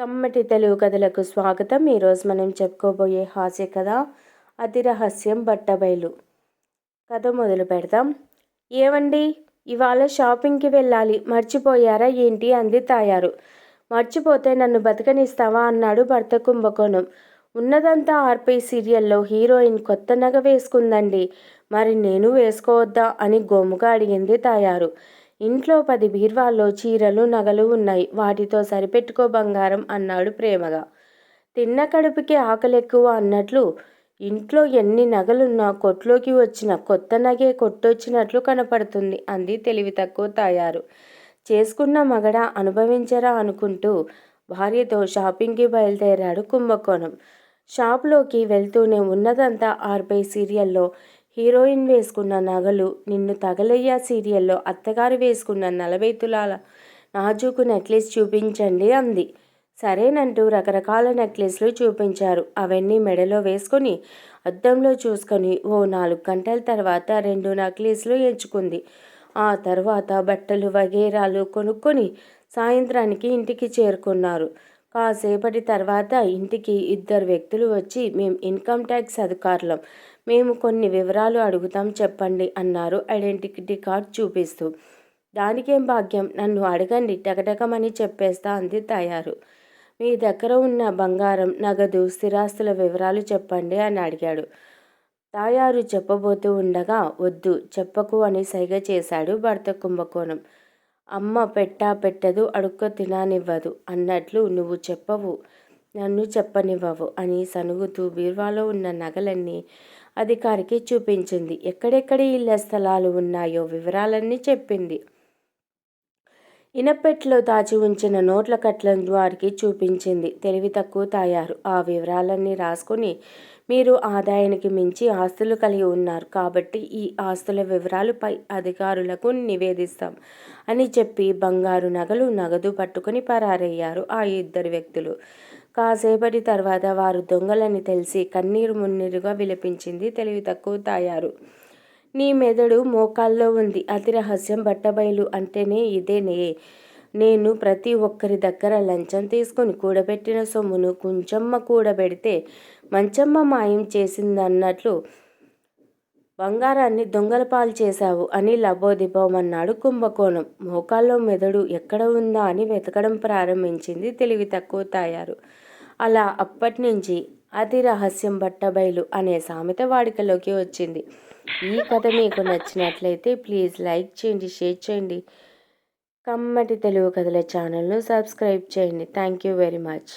కమ్మటి తెలుగు కథలకు స్వాగతం. ఈరోజు మనం చెప్పుకోబోయే హాస్య కథ అతి రహస్యం బట్టబయలు. కథ మొదలు పెడదాం. ఏవండి? ఇవాళ షాపింగ్కి వెళ్ళాలి. మర్చిపోయారా ఏంటి? అంది తాయారు. మర్చిపోతే నన్ను బతకనిస్తావా? అన్నాడు భర్త కుంభకోణం. ఉన్నదంతా ఆర్పై సీరియల్లో హీరోయిన్ కొత్త నగ వేసుకుందండి. మరి నేను వేసుకోవద్దా? అని గోముగా అడిగింది తాయారు. ఇంట్లో పది బీర్వాల్లో చీరలు నగలు ఉన్నాయి. వాటితో సరిపెట్టుకో బంగారం అన్నాడు ప్రేమగా. తిన్న కడుపుకి ఆకలెక్కువ అన్నట్లు ఇంట్లో ఎన్ని నగలున్నా కొట్లోకి వచ్చిన కొత్త నగే కొట్టొచ్చినట్లు కనపడుతుంది అంది తెలివి తక్కువ తయారు. చేసుకున్న మగడ అనుభవించరా అనుకుంటూ భార్యతో షాపింగ్కి బయలుదేరాడు కుంభకోణం. షాప్లోకి వెళ్తూనే ఉన్నదంతా ఆర్బై సీరియల్లో హీరోయిన్ వేసుకున్న నగలు నిన్ను తగలయ్యా సీరియల్లో అత్తగారు వేసుకున్న నలభై తులాల నాజూకు నెక్లెస్ చూపించండి అంది. సరేనంటూ రకరకాల నెక్లెస్లు చూపించారు. అవన్నీ మెడలో వేసుకొని అద్దంలో చూసుకొని ఓ నాలుగు గంటల తర్వాత రెండు నెక్లెస్లు ఎంచుకుంది. ఆ తర్వాత బట్టలు వగేరాలు కొనుక్కొని సాయంత్రానికి ఇంటికి చేరుకున్నారు. కాసేపటి తర్వాత ఇంటికి ఇద్దరు వ్యక్తులు వచ్చి మేము ఇన్కమ్ ట్యాక్స్ అధికారులం. మేము కొన్ని వివరాలు అడుగుతాం చెప్పండి అన్నారు ఐడెంటిటీ కార్డ్ చూపిస్తూ. దానికేం భాగ్యం? నన్ను అడగండి. టకటకమని చెప్పేస్తా అంది తయారు. మీ దగ్గర ఉన్న బంగారం నగదు స్థిరాస్తుల వివరాలు చెప్పండి అని అడిగాడు. తాయారు చెప్పబోతూ ఉండగా వద్దు చెప్పకు అని సైగ చేశాడు భర్త కుంభకోణం. అమ్మ పెట్టా పెట్టదు అడుక్క తిననివ్వదు అన్నట్లు నువ్వు చెప్పవు నన్ను చెప్పనివ్వవు అని సనుగుతూ బీర్వాలో ఉన్న నగలన్నీ అధికారికి చూపించింది. ఎక్కడెక్కడ ఇళ్ళ స్థలాలు ఉన్నాయో వివరాలన్నీ చెప్పింది. ఇనపెట్లో దాచి ఉంచిన నోట్ల కట్లను వారికి చూపించింది. తెలివి తక్కువ తాయారు. ఆ వివరాలన్నీ రాసుకుని మీరు ఆదాయానికి మించి ఆస్తులు కలిగి ఉన్నారు. కాబట్టి ఈ ఆస్తుల వివరాలు పై అధికారులకు నివేదిస్తాం అని చెప్పి బంగారు నగలు నగదు పట్టుకుని పరారయ్యారు ఆ ఇద్దరు వ్యక్తులు. కాసేపటి తర్వాత వారు దొంగలని తెలిసి కన్నీరు మున్నీరుగా విలపించింది. తెలివి తక్కువ తాయారు. నీ మెదడు మోకాల్లో ఉంది. అతి రహస్యం బట్టబయలు అంటేనే ఇదేనే నేను ప్రతి ఒక్కరి దగ్గర లంచం తీసుకొని కూడబెట్టిన సొమ్మును కుంచమ్మ కూడబెడితే మంచమ్మ మాయం చేసిందన్నట్లు బంగారాన్ని దొంగల పాలు చేశావు అని లబోదిబోమన్నాడు కుంభకోణం. మోకాల్లో మెదడు ఎక్కడ ఉందా అని వెతకడం ప్రారంభించింది తెలివి తక్కువ తాయారు. అలా అప్పటి నుంచి అతి రహస్యం బట్టబయలు అనే సామెత వాడికలోకి వచ్చింది. ఈ కథ మీకు నచ్చినట్లయితే ప్లీజ్ లైక్ చేయండి షేర్ చేయండి. కమ్మటి తెలుగు కథల ఛానల్ను సబ్స్క్రైబ్ చేయండి. Thank you very much.